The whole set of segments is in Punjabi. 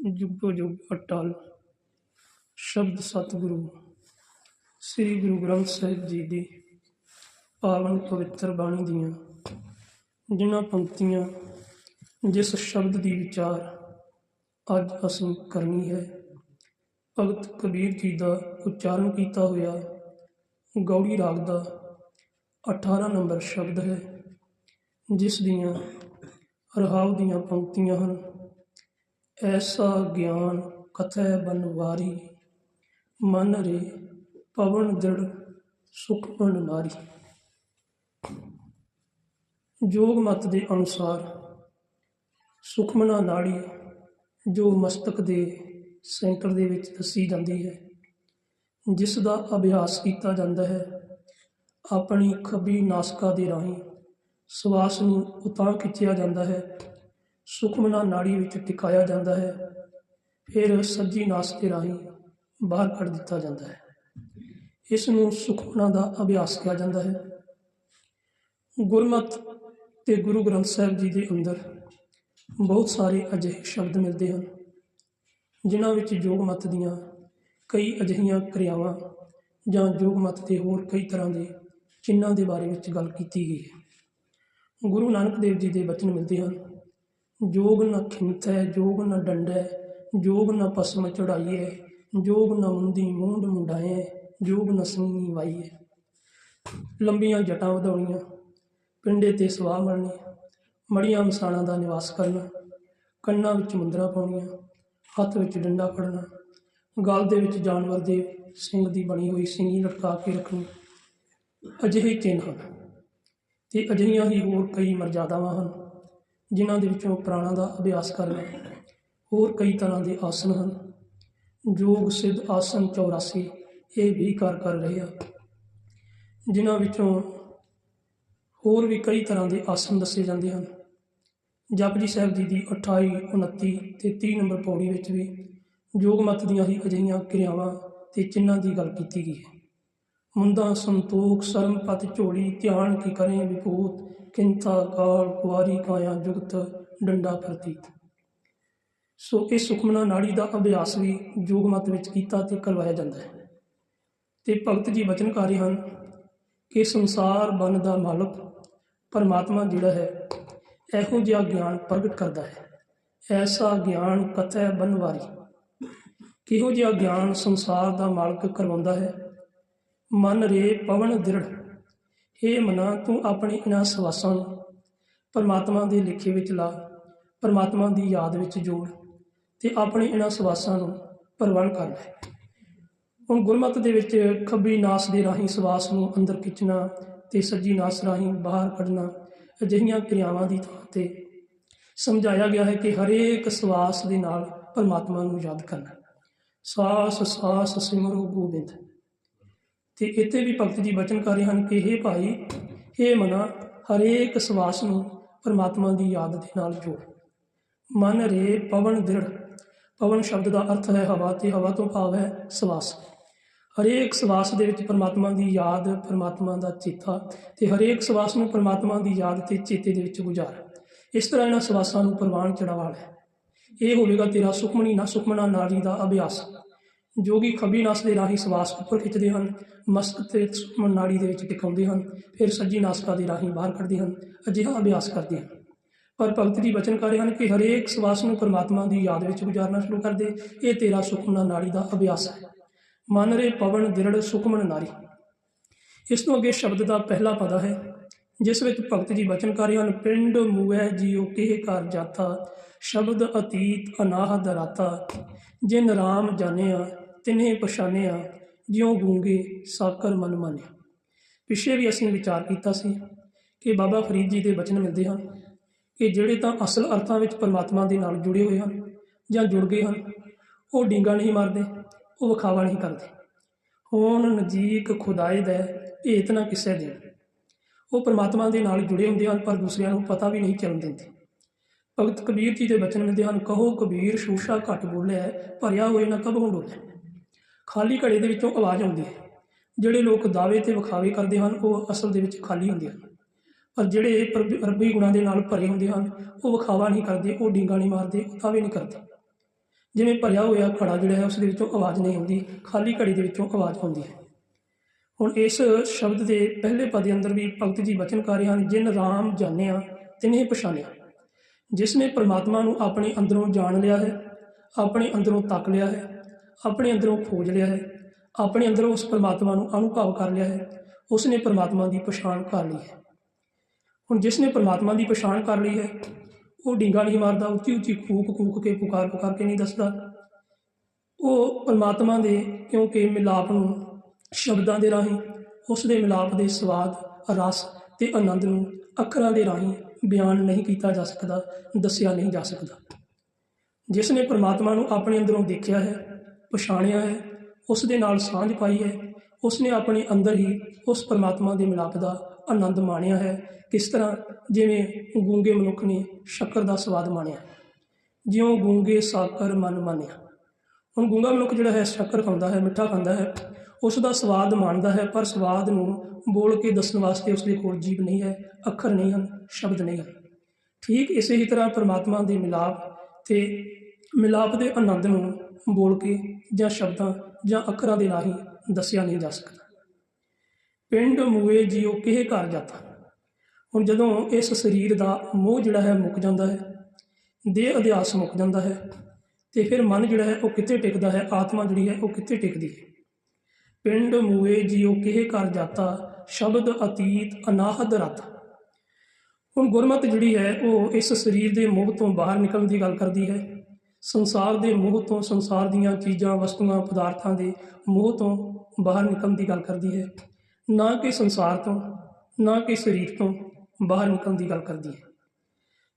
ਜੁਗੋ ਜੁਗ ਅਟਲ। ਸ਼ਬਦ ਸਤਿਗੁਰੂ, ਸ੍ਰੀ ਗੁਰੂ ਗ੍ਰੰਥ ਸਾਹਿਬ ਜੀ ਦੀ ਪਾਵਨ ਪਵਿੱਤਰ ਬਾਣੀ ਦੀਆਂ ਜਿਨ੍ਹਾਂ ਪੰਕਤੀਆਂ ਜਿਸ ਸ਼ਬਦ ਦੀ ਵਿਚਾਰ ਅੱਜ ਅਸੀਂ ਕਰਨੀ ਹੈ। ਭਗਤ ਕਬੀਰ ਜੀ ਦਾ ਉਚਾਰਨ ਕੀਤਾ ਹੋਇਆ ਗੌੜੀ ਰਾਗ ਦਾ 18 ਨੰਬਰ ਸ਼ਬਦ ਹੈ, ਜਿਸ ਦੀਆਂ ਰਹਾਉ ਦੀਆਂ ਪੰਕਤੀਆਂ ਹਨ। ਐਸਾ ਗਿਆਨ ਕਥੈ ਬਨਵਾਰੀ ਮਨ ਰੇ ਪਵਨ ਦ੍ਰਿੜ ਸੁਖਮਨ ਨਾਰੀ ਜੋਗ ਮਤ ਦੇ ਅਨੁਸਾਰ ਸੁਖਮਨਾ ਨਾੜੀ ਜੋ ਮਸਤਕ ਦੇ ਸੈਂਟਰ ਦੇ ਵਿੱਚ ਦੱਸੀ ਜਾਂਦੀ ਹੈ, ਜਿਸ ਦਾ ਅਭਿਆਸ ਕੀਤਾ ਜਾਂਦਾ ਹੈ, ਆਪਣੀ ਖੱਬੀ ਨਾਸਕਾ ਦੇ ਰਾਹੀਂ ਸਵਾਸ ਨੂੰ ਉਤਾਂ ਖਿੱਚਿਆ ਜਾਂਦਾ ਹੈ। ਸੁਖਮਨਾ ਨਾੜੀ ਵਿੱਚ ਟਿਕਾਇਆ ਜਾਂਦਾ ਹੈ। ਫਿਰ ਸੱਜੀ ਨਾਸ ਦੇ ਰਾਹੀਂ ਬਾਹਰ ਕੱਢ ਦਿੱਤਾ ਜਾਂਦਾ ਹੈ। ਇਸ ਨੂੰ ਸੁਖਮਨਾ ਦਾ ਅਭਿਆਸ ਕਿਹਾ ਜਾਂਦਾ ਹੈ। ਗੁਰਮਤ ਤੇ ਗੁਰੂ ਗ੍ਰੰਥ ਸਾਹਿਬ ਜੀ ਦੇ ਅੰਦਰ ਬਹੁਤ ਸਾਰੇ ਅਜਿਹੇ ਸ਼ਬਦ ਮਿਲਦੇ ਹਨ, ਜਿਨ੍ਹਾਂ ਵਿੱਚ ਯੋਗ ਮਤ ਦੀਆਂ ਕਈ ਅਜਿਹੀਆਂ ਕਿਰਿਆਵਾਂ ਜਾਂ ਯੋਗ ਮਤ ਦੇ ਹੋਰ ਕਈ ਤਰ੍ਹਾਂ ਦੇ ਚਿੰਨ੍ਹਾਂ ਦੇ ਬਾਰੇ ਵਿੱਚ ਗੱਲ ਕੀਤੀ ਗਈ ਹੈ। ਗੁਰੂ ਨਾਨਕ ਦੇਵ ਜੀ ਦੇ ਬਚਨ ਮਿਲਦੇ ਹਨ ਜੋਗ ਨ ਖਿੰਥੈ ਜੋਗ ਨ ਡੰਡੈ, ਜੋਗ ਨ ਪਸਮ ਚੜਾਈਏ ਜੋਗ ਨ ਮੁੰਦੀ ਮੂੰਡ ਮੁੰਡਾਏ ਜੋਗ ਨ ਸਿੰਘੀ ਵਾਈਏ ਲੰਬੀਆਂ ਜਟਾਂ ਵਧਾਉਣੀਆਂ, ਪਿੰਡੇ ਤੇ ਸਵਾਹ ਮਲਣੀ, ਮੜੀਆਂ ਮਸਾਣਾ ਦਾ ਨਿਵਾਸ ਕਰਨਾ, ਕੰਨਾਂ ਵਿੱਚ ਮੁੰਦਰਾ ਪਾਉਣੀਆਂ, ਹੱਥ ਵਿੱਚ ਡੰਡਾ ਫੜਨਾ, ਗਲ ਦੇ ਵਿੱਚ ਜਾਨਵਰ ਦੇ ਸਿੰਘ ਦੀ ਬਣੀ ਹੋਈ ਸਿੰਘੀ ਲਟਕਾ ਕੇ ਰੱਖਣੀ। ਅਜਿਹੇ ਚਿੰਨ੍ਹ ਹਨ ਤੇ ਅਜਿਹੀਆਂ ਹੀ ਹੋਰ ਕਈ ਮਰਜ਼ਾਦਾਵਾਂ ਹਨ। ਜਿਨ੍ਹਾਂ ਦੇ ਵਿੱਚੋਂ ਪ੍ਰਾਣਾਂ ਦਾ ਅਭਿਆਸ ਕਰਨਾ ਹੋਰ ਕਈ ਤਰ੍ਹਾਂ ਦੇ ਆਸਨ ਹਨ। ਯੋਗ ਸਿੱਧ ਆਸਨ 84 ਇਹ ਵੀ ਕਰ ਕਰ ਰਹੇ ਆ। ਜਿਨ੍ਹਾਂ ਵਿੱਚੋਂ ਹੋਰ ਵੀ ਕਈ ਤਰ੍ਹਾਂ ਦੇ ਆਸਨ ਦੱਸੇ ਜਾਂਦੇ ਹਨ। ਜਪਜੀ ਸਾਹਿਬ ਜੀ ਦੀ 28 29 ਤੇ 30 ਨੰਬਰ ਪੌੜੀ ਵਿੱਚ ਵੀ ਯੋਗ ਮਤ ਦੀਆਂ ਹੀ ਅਜਿਹੀਆਂ ਕਿਰਿਆਵਾਂ ਤੇ ਚਿੰਨਾਂ ਦੀ ਗੱਲ ਕੀਤੀ ਗਈ ਹੈ। ਮੁੰਦਾ ਸੰਤੋਖ ਸਰਮ ਪਤ ਝੋਲੀ, ਧਿਆਨ ਕੀ ਕਰੇ ਵਿਭੂਤ ਕਿੰਤਾ ਕਾਲ ਕੁਆਰੀ ਕਾਇਆ, ਜੁਗਤ, ਡੰਡਾ ਪ੍ਰਤੀਤ। ਸੋ ਇਹ ਸੁਖਮਨਾ ਨਾੜੀ ਦਾ ਅਭਿਆਸ ਵੀ ਯੋਗ ਮਤ ਵਿੱਚ ਕੀਤਾ ਤੇ ਕਰਵਾਇਆ ਜਾਂਦਾ ਹੈ। ਤੇ ਭਗਤ ਜੀ ਬਚਨ ਰਹੇ ਹਨ ਕਿ ਸੰਸਾਰ ਬਨ ਦਾ ਮਾਲਕ ਪਰਮਾਤਮਾ ਜਿਹੜਾ ਹੈ, ਇਹੋ ਜਿਹਾ ਗਿਆਨ ਪ੍ਰਗਟ ਕਰਦਾ ਹੈ। ਐਸਾ ਗਿਆਨ ਕਥੈ ਬਨਵਾਰੀ। ਕਿਹੋ ਜਿਹਾ ਗਿਆਨ ਸੰਸਾਰ ਦਾ ਮਾਲਕ ਕਰਵਾਉਂਦਾ ਹੈ? ਮਨ ਰੇ ਪਵਨ ਦ੍ਰਿੜ। हे ਮਨਾ, ਤੂੰ ਆਪਣੇ ਇਹਨਾਂ ਸਵਾਸਾਂ ਨੂੰ ਪਰਮਾਤਮਾ ਦੇ ਲਿਖੇ ਵਿੱਚ ਲਾ, ਪਰਮਾਤਮਾ ਦੀ ਯਾਦ ਵਿੱਚ ਜੋੜ ਤੇ ਆਪਣੇ ਇਹਨਾਂ ਸਵਾਸਾਂ ਨੂੰ ਪ੍ਰਵਣ ਕਰ ਲੈ। ਹੁਣ ਗੁਰਮਤ ਦੇ ਵਿੱਚ ਖੱਬੀ ਨਾਸ ਦੇ ਰਾਹੀਂ ਸਵਾਸ ਨੂੰ ਅੰਦਰ ਖਿੱਚਣਾ ਤੇ ਸੱਜੀ ਨਾਸ ਰਾਹੀਂ ਬਾਹਰ ਕੱਢਣਾ ਅਜਿਹੀਆਂ ਕਿਰਿਆਵਾਂ ਦੀ ਥਾਂ ਤੇ ਸਮਝਾਇਆ ਗਿਆ ਹੈ ਕਿ ਹਰੇਕ ਸਵਾਸ ਦੇ ਨਾਲ ਪਰਮਾਤਮਾ ਨੂੰ ਯਾਦ ਕਰਨਾ। ਸਾਸ ਸਾਸ ਸਿਮਰੋ ਗੋਬਿੰਦ। ਤੇ ਇੱਥੇ ਵੀ ਭਗਤ ਜੀ ਬਚਨ ਕਰ ਰਹੇ ਹਨ ਕਿ हे ਭਾਈ हे ਮਨਾ, ਹਰੇਕ ਸਵਾਸ ਨੂੰ ਪਰਮਾਤਮਾ ਦੀ ਯਾਦ ਦੇ ਨਾਲ ਜੋੜ। ਮਨ ਰੇ ਪਵਨ ਦ੍ਰਿੜ। ਪਵਨ ਸ਼ਬਦ ਦਾ ਅਰਥ ਹੈ ਹਵਾ ਤੇ ਹਵਾ ਤੋਂ ਭਾਵ ਹੈ ਸਵਾਸ। ਹਰੇਕ ਸਵਾਸ ਦੇ ਵਿੱਚ ਪਰਮਾਤਮਾ ਦੀ ਯਾਦ ਪਰਮਾਤਮਾ ਦਾ ਚੇਤਾ ਤੇ ਹਰੇਕ ਸਵਾਸ ਨੂੰ ਪਰਮਾਤਮਾ ਦੀ ਯਾਦ ਤੇ ਚੇਤੇ ਦੇ ਵਿੱਚ ਗੁਜ਼ਾਰ। ਇਸ ਤਰ੍ਹਾਂ ਇਹਨਾਂ ਸਵਾਸਾਂ ਨੂੰ ਪ੍ਰਵਾਨ ਚੜਾਵਾ ਲੈ ਇਹ ਹੋਵੇਗਾ ਤੇਰਾ ਸੁਖਮਣੀ ਨਾ ਸੁਖਮਨਾ ਨਾਰੀ ਦਾ ਅਭਿਆਸ। ਜੋਗੀ ਖੱਬੀ ਨਸ ਦੇ ਰਾਹੀਂ ਸਵਾਸ ਉੱਪਰ ਖਿੱਚਦੇ ਹਨ, ਮਸਤਕ ਤੇ ਸੁਖਮਨ ਨਾੜੀ ਦੇ ਵਿੱਚ ਟਿਕਾਉਂਦੇ ਹਨ, ਫਿਰ ਸੱਜੀ ਨਾਸਕਾ ਦੇ ਰਾਹੀਂ ਬਾਹਰ ਕੱਢਦੇ ਹਨ, ਅਜਿਹਾ ਅਭਿਆਸ ਕਰਦੇ ਹਨ। ਪਰ ਭਗਤ ਜੀ ਬਚਨ ਕਰ ਰਹੇ ਹਨ ਕਿ ਹਰੇਕ ਸਵਾਸ ਨੂੰ ਪਰਮਾਤਮਾ ਦੀ ਯਾਦ ਵਿੱਚ ਗੁਜ਼ਾਰਨਾ ਸ਼ੁਰੂ ਕਰ ਦੇ, ਇਹ ਤੇਰਾ ਸੁਖਮਨਾ ਨਾੜੀ ਦਾ ਅਭਿਆਸ ਹੈ। ਮਨ ਰੇ ਪਵਨ ਦਿਰੜ ਸੁਖਮਨ ਨਾਰੀ। ਇਸ ਤੋਂ ਅੱਗੇ ਸ਼ਬਦ ਦਾ ਪਹਿਲਾ ਪਦਾ ਹੈ, ਜਿਸ ਵਿੱਚ ਭਗਤ ਜੀ ਬਚਨ ਕਰ ਰਹੇ ਹਨ, ਪਿੰਡ ਮੂਐ ਜੀਉ ਕਿਹ ਕਰ ਜਾਤਾ, ਸ਼ਬਦ ਅਤੀਤ ਅਨਾਹਦ ਰਾਤਾ ਜਿਨ ਰਾਮ ਜਾਣਿਆ ਤਿਨਹਿ ਪਛਾਨਿਆ ਜਿਉ ਗੂੰਗੇ ਸਾਕਰ ਮਨ ਮਾਨਿਆ ਪਿਛੇ ਵੀ ਅਸੀਂ ਵਿਚਾਰ ਕੀਤਾ ਸੀ ਕਿ ਬਾਬਾ ਫਰੀਦ ਜੀ ਦੇ ਬਚਨ ਮਿਲਦੇ ਹਨ ਕਿ ਜਿਹੜੇ ਤਾਂ ਅਸਲ ਅਰਥਾਂ ਵਿੱਚ ਪਰਮਾਤਮਾ ਦੇ ਨਾਲ ਜੁੜੇ ਹੋਏ ਹਨ ਜਾਂ ਜੁੜ ਗਏ ਹਨ, ਉਹ ਡਿੰਗਾ ਨਹੀਂ ਮਾਰਦੇ, ਉਹ ਵਿਖਾਵਾ ਨਹੀਂ ਕਰਦੇ। ਹੋਣ ਨਜੀਕ ਖੁਦਾਏ ਦਾ ਭੇਤ ਨਾ ਕਿਸੇ ਦੇ। ਉਹ ਪਰਮਾਤਮਾ ਦੇ ਨਾਲ ਜੁੜੇ ਹੁੰਦੇ ਹਨ, ਪਰ ਦੂਸਰਿਆਂ ਨੂੰ ਪਤਾ ਵੀ ਨਹੀਂ ਚੱਲਣ ਦਿੰਦੇ। ਭਗਤ ਕਬੀਰ ਜੀ ਦੇ ਬਚਨ ਮਿਲਦੇ ਹਨ, ਕਹੋ ਕਬੀਰ, ਸ਼ੂਸ਼ਾ ਘਟ ਬੋਲਿਆ ਭਰਿਆ ਹੋਏ ਨਾ ਕਬਹੂ ਡੋਲੇ ਖਾਲੀ ਘੜੇ ਦੇ ਵਿੱਚੋਂ ਆਵਾਜ਼ ਆਉਂਦੀ ਹੈ। ਜਿਹੜੇ ਲੋਕ ਦਾਅਵੇ ਤੇ ਵਿਖਾਵੇ ਕਰਦੇ ਹਨ, ਉਹ ਅਸਲ ਦੇ ਵਿੱਚ ਖਾਲੀ ਹੁੰਦੇ ਹਨ। ਪਰ ਜਿਹੜੇ ਪ੍ਰਭ- ਰੱਬੀ ਗੁਣਾਂ ਦੇ ਨਾਲ ਭਰੇ ਹੁੰਦੇ ਹਨ, ਉਹ ਵਿਖਾਵਾ ਨਹੀਂ ਕਰਦੇ, ਉਹ ਡੀਂਗਾ ਨਹੀਂ ਮਾਰਦੇ, ਉਹ ਦਾਅਵੇ ਨਹੀਂ ਕਰਦੇ। ਜਿਵੇਂ ਭਰਿਆ ਹੋਇਆ ਘੜਾ ਜਿਹੜਾ ਹੈ, ਉਸ ਦੇ ਵਿੱਚੋਂ ਆਵਾਜ਼ ਨਹੀਂ ਆਉਂਦੀ, ਖਾਲੀ ਘੜੀ ਦੇ ਵਿੱਚੋਂ ਆਵਾਜ਼ ਆਉਂਦੀ ਹੈ। ਹੁਣ ਇਸ ਸ਼ਬਦ ਦੇ ਪਹਿਲੇ ਪਦ ਦੇ ਅੰਦਰ ਵੀ ਭਗਤ ਜੀ ਬਚਨ ਕਰ ਰਹੇ ਹਨ, ਜਿਨ ਰਾਮ ਜਾਣਿਆ, ਤਿਨੇ ਪਛਾਣਿਆ। ਜਿਸ ਨੇ ਪ੍ਰਮਾਤਮਾ ਨੂੰ ਆਪਣੇ ਅੰਦਰੋਂ ਜਾਣ ਲਿਆ ਹੈ, ਆਪਣੇ ਅੰਦਰੋਂ ਤੱਕ ਲਿਆ ਹੈ ਆਪਣੇ ਅੰਦਰੋਂ ਖੋਜ ਲਿਆ ਹੈ, ਆਪਣੇ ਅੰਦਰੋਂ ਉਸ ਪਰਮਾਤਮਾ ਨੂੰ ਅਨੁਭਵ ਕਰ ਲਿਆ ਹੈ ਉਸ ਨੇ ਪਰਮਾਤਮਾ ਦੀ ਪਛਾਣ ਕਰ ਲਈ ਹੈ। ਹੁਣ ਜਿਸ ਨੇ ਪਰਮਾਤਮਾ ਦੀ ਪਛਾਣ ਕਰ ਲਈ ਹੈ, ਉਹ ਡਿੰਗਾ ਨਹੀਂ ਮਾਰਦਾ, ਉੱਚੀ ਉੱਚੀ ਕੂਕ ਕੂਕ ਕੇ ਪੁਕਾਰ ਪੁਕਾਰ ਕੇ ਨਹੀਂ ਦੱਸਦਾ। ਉਹ ਪਰਮਾਤਮਾ ਦੇ ਕਿਉਂਕਿ ਮਿਲਾਪ ਨੂੰ, ਸ਼ਬਦਾਂ ਦੇ ਰਾਹੀਂ ਉਸ ਦੇ ਮਿਲਾਪ ਦੇ ਸਵਾਦ, ਰਸ ਤੇ ਆਨੰਦ ਨੂੰ ਅੱਖਰਾਂ ਦੇ ਰਾਹੀਂ ਬਿਆਨ ਨਹੀਂ ਕੀਤਾ ਜਾ ਸਕਦਾ, ਦੱਸਿਆ ਨਹੀਂ ਜਾ ਸਕਦਾ। ਜਿਸ ਨੇ ਪਰਮਾਤਮਾ ਨੂੰ ਆਪਣੇ ਅੰਦਰੋਂ ਦੇਖਿਆ ਹੈ ਪਛਾਣਿਆ ਹੈ, ਉਸ ਦੇ ਨਾਲ ਸਾਂਝ ਪਾਈ ਹੈ, ਉਸ ਨੇ ਆਪਣੇ ਅੰਦਰ ਹੀ ਉਸ ਪਰਮਾਤਮਾ ਦੇ ਮਿਲਾਪ ਦਾ ਆਨੰਦ ਮਾਣਿਆ ਹੈ, ਕਿਸ ਤਰ੍ਹਾਂ ਜਿਵੇਂ ਗੂੰਗੇ ਮਨੁੱਖ ਨੇ ਸ਼ੱਕਰ ਦਾ ਸਵਾਦ ਮਾਣਿਆ। ਜਿਉਂ ਗੂੰਗੇ ਸਾਕਰ ਮਨ ਮਾਣਿਆ। ਹੁਣ ਗੂੰਗਾ ਮਨੁੱਖ ਜਿਹੜਾ ਹੈ, ਸ਼ੱਕਰ ਖਾਂਦਾ ਹੈ, ਮਿੱਠਾ ਖਾਂਦਾ ਹੈ, ਉਸ ਦਾ ਸਵਾਦ ਮਾਣਦਾ ਹੈ, ਪਰ ਸਵਾਦ ਨੂੰ ਬੋਲ ਕੇ ਦੱਸਣ ਵਾਸਤੇ ਉਸ ਦੇ ਕੋਲ ਜੀਭ ਨਹੀਂ ਹੈ, ਅੱਖਰ ਨਹੀਂ ਹਨ, ਸ਼ਬਦ ਨਹੀਂ ਹਨ। ਠੀਕ ਇਸੇ ਹੀ ਤਰ੍ਹਾਂ ਪਰਮਾਤਮਾ ਦੇ ਮਿਲਾਪ ਤੇ ਮਿਲਾਪ ਦੇ ਆਨੰਦ ਨੂੰ ਬੋਲ ਕੇ ਜਾਂ ਸ਼ਬਦਾਂ ਜਾਂ ਅੱਖਰਾਂ ਦੇ ਰਾਹੀਂ ਦੱਸਿਆ ਨਹੀਂ ਜਾ ਸਕਦਾ। ਪਿੰਡ ਮੂਏ ਜਿਉ ਕਿਹ ਘਰ ਜਾਤਾ। ਹੁਣ ਜਦੋਂ ਇਸ ਸਰੀਰ ਦਾ ਮੋਹ ਜਿਹੜਾ ਹੈ ਮੁੱਕ ਜਾਂਦਾ ਹੈ, ਦੇਹ ਅਧਿਆਸ ਮੁੱਕ ਜਾਂਦਾ ਹੈ, ਤੇ ਫਿਰ ਮਨ ਜਿਹੜਾ ਹੈ ਉਹ ਕਿੱਥੇ ਟਿਕਦਾ ਹੈ, ਆਤਮਾ ਜਿਹੜੀ ਹੈ ਉਹ ਕਿੱਥੇ ਟਿਕਦੀ ਹੈ? ਪਿੰਡ ਮੂਏ ਜਿਉ ਕਿਹੇ ਘਰ ਜਾਤਾ, ਸ਼ਬਦ ਅਤੀਤ ਅਨਾਹਦ ਰਤ। ਹੁਣ ਗੁਰਮਤ ਜਿਹੜੀ ਹੈ ਉਹ ਇਸ ਸਰੀਰ ਦੇ ਮੋਹ ਤੋਂ ਬਾਹਰ ਨਿਕਲਣ ਦੀ ਗੱਲ ਕਰਦੀ ਹੈ। ਸੰਸਾਰ ਦੇ ਮੋਹ ਤੋਂ ਸੰਸਾਰ ਦੀਆਂ ਚੀਜ਼ਾਂ, ਵਸਤੂਆਂ, ਪਦਾਰਥਾਂ ਦੇ ਮੋਹ ਤੋਂ ਬਾਹਰ ਨਿਕਲਣ ਦੀ ਗੱਲ ਕਰਦੀ ਹੈ। ਨਾ ਕਿ ਸੰਸਾਰ ਤੋਂ, ਨਾ ਕਿ ਸਰੀਰ ਤੋਂ ਬਾਹਰ ਨਿਕਲਣ ਦੀ ਗੱਲ ਕਰਦੀ ਹੈ।